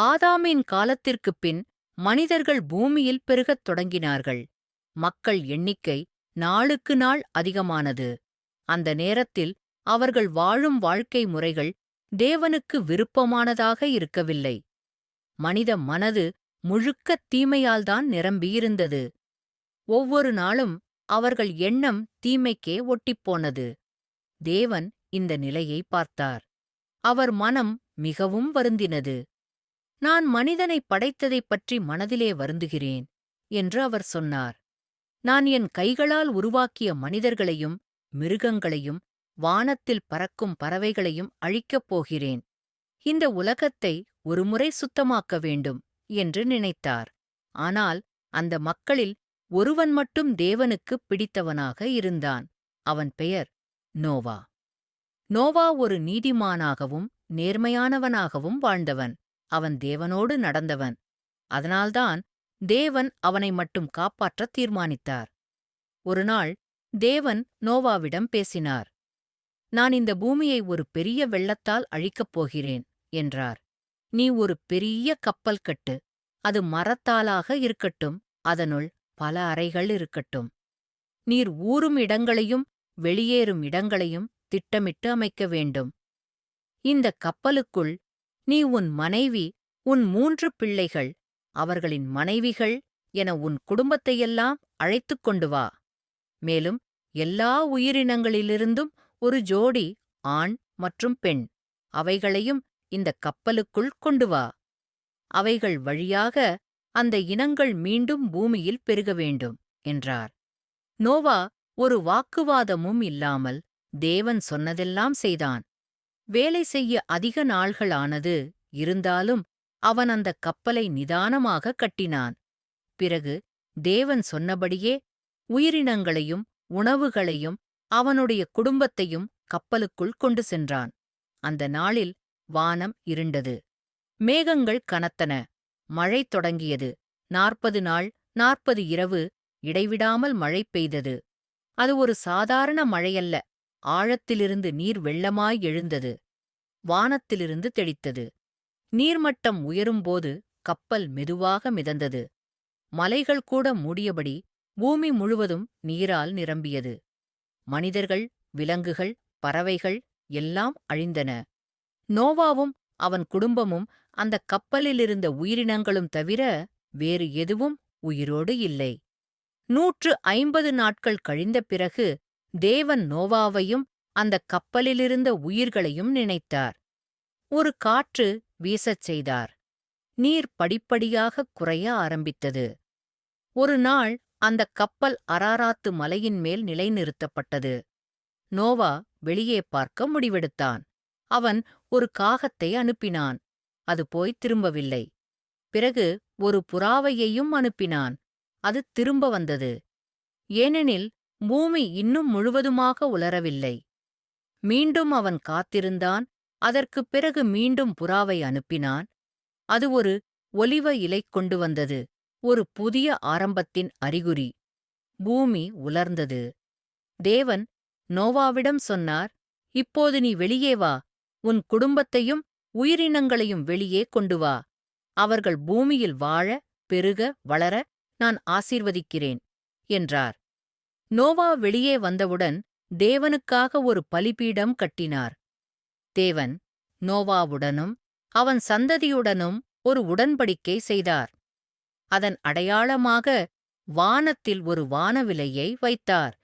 ஆதாமின் காலத்திற்குப் பின் மனிதர்கள் பூமியில் பெருகத் தொடங்கினார்கள். மக்கள் எண்ணிக்கை நாளுக்கு நாள் அதிகமானது. அந்த நேரத்தில் அவர்கள் வாழும் வாழ்க்கை முறைகள் தேவனுக்கு விருப்பமானதாக இருக்கவில்லை. மனித மனது முழுக்க தீமையால்தான் நிரம்பியிருந்தது. ஒவ்வொரு நாளும் அவர்கள் எண்ணம் தீமைக்கே ஒட்டிப்போனது தேவன் இந்த நிலையை பார்த்தார். அவர் மனம் மிகவும் வருந்தினது. நான் மனிதனை படைத்ததைப் பற்றி மனதிலே வருந்துகிறேன் என்று அவர் சொன்னார். நான் என் கைகளால் உருவாக்கிய மனிதர்களையும் மிருகங்களையும் வானத்தில் பறக்கும் பறவைகளையும் அழிக்கப் போகிறேன். இந்த உலகத்தை ஒருமுறை சுத்தமாக்க வேண்டும் என்று நினைத்தார். ஆனால் அந்த மக்களில் ஒருவன் மட்டும் தேவனுக்குப் பிடித்தவனாக இருந்தான். அவன் பெயர் நோவா. நோவா ஒரு நீதிமானாகவும் நேர்மையானவனாகவும் வாழ்ந்தவன். அவன் தேவனோடு நடந்தவன். அதனால்தான் தேவன் அவனை மட்டும் காப்பாற்றத் தீர்மானித்தார். ஒருநாள் தேவன் நோவாவிடம் பேசினார் நான் இந்த பூமியை ஒரு பெரிய வெள்ளத்தால் அழிக்கப் போகிறேன் என்றார். நீ ஒரு பெரிய கப்பல் கட்டு அது மரத்தாலாக இருக்கட்டும் அதனுள் பல அறைகள் இருக்கட்டும். நீர் ஊறும் இடங்களையும் வெளியேறும் இடங்களையும் திட்டமிட்டு அமைக்க வேண்டும். இந்த கப்பலுக்குள் நீ உன் மனைவி உன் மூன்று பிள்ளைகள் அவர்களின் மனைவிகள் என உன் குடும்பத்தையெல்லாம் அழைத்துக் கொண்டு வா. மேலும் எல்லா உயிரினங்களிலிருந்தும் ஒரு ஜோடி ஆண் மற்றும் பெண் அவைகளையும் இந்த கப்பலுக்குள் கொண்டு வா. அவைகள் வழியாக அந்த இனங்கள் மீண்டும் பூமியில் பெருக வேண்டும் என்றார். நோவா ஒரு வாக்குவாதமும் இல்லாமல் தேவன் சொன்னதெல்லாம் செய்தான். வேலை செய்ய அதிக நாள்களானது இருந்தாலும் அவன் அந்த கப்பலை நிதானமாக கட்டினான். பிறகு தேவன் சொன்னபடியே உயிரினங்களையும் உணவுகளையும் அவனுடைய குடும்பத்தையும் கப்பலுக்குள் கொண்டு சென்றான். அந்த நாளில் வானம் இருண்டது. மேகங்கள் கனத்தன. மழை தொடங்கியது. நாற்பது நாள் நாற்பது இரவு இடைவிடாமல் மழை பெய்தது. அது ஒரு சாதாரண மழையல்ல. ஆழத்திலிருந்து நீர் வெள்ளமாய் எழுந்தது. வானத்திலிருந்து தெளித்தது. நீர்மட்டம் உயரும்போது கப்பல் மெதுவாக மிதந்தது. மலைகள் கூட மூடியபடி பூமி முழுவதும் நீரால் நிரம்பியது. மனிதர்கள் விலங்குகள் பறவைகள் எல்லாம் அழிந்தன. நோவாவும் அவன் குடும்பமும் அந்த கப்பலிலிருந்த உயிரினங்களும் தவிர வேறு எதுவும் உயிரோடு இல்லை. நூற்று ஐம்பது நாட்கள் கழிந்த பிறகு தேவன் நோவாவையும் அந்தக் கப்பலிலிருந்த உயிர்களையும் நினைத்தார். ஒரு காற்று வீசச் செய்தார். நீர் படிப்படியாகக் குறைய ஆரம்பித்தது. ஒரு நாள் அந்தக் கப்பல் அராராத்து மலையின் மேல் நிலைநிறுத்தப்பட்டது. நோவா வெளியே பார்க்க முடிவெடுத்தான். அவன் ஒரு காகத்தை அனுப்பினான். அது போய் திரும்பவில்லை. பிறகு ஒரு புறாவையையும் அனுப்பினான். அது திரும்ப வந்தது. ஏனெனில் பூமி இன்னும் முழுவதுமாக உலரவில்லை. மீண்டும் அவன் காத்திருந்தான். அதற்குப் பிறகு மீண்டும் புறாவை அனுப்பினான். அது ஒரு ஒலிவ இலை கொண்டு வந்தது. ஒரு புதிய ஆரம்பத்தின் அறிகுறி. பூமி உலர்ந்தது. தேவன் நோவாவிடம் சொன்னார் இப்போது நீ வெளியே வா. உன் குடும்பத்தையும் உயிரினங்களையும் வெளியே கொண்டு வா. அவர்கள் பூமியில் வாழ பெருக வளர நான் ஆசீர்வதிக்கிறேன் என்றார். நோவா வெளியே வந்தவுடன் தேவனுக்காக ஒரு பலிபீடம் கட்டினார். தேவன் நோவாவுடனும் அவன் சந்ததியுடனும் ஒரு உடன்படிக்கை செய்தார். அதன் அடையாளமாக வானத்தில் ஒரு வானவிலையை வைத்தார்.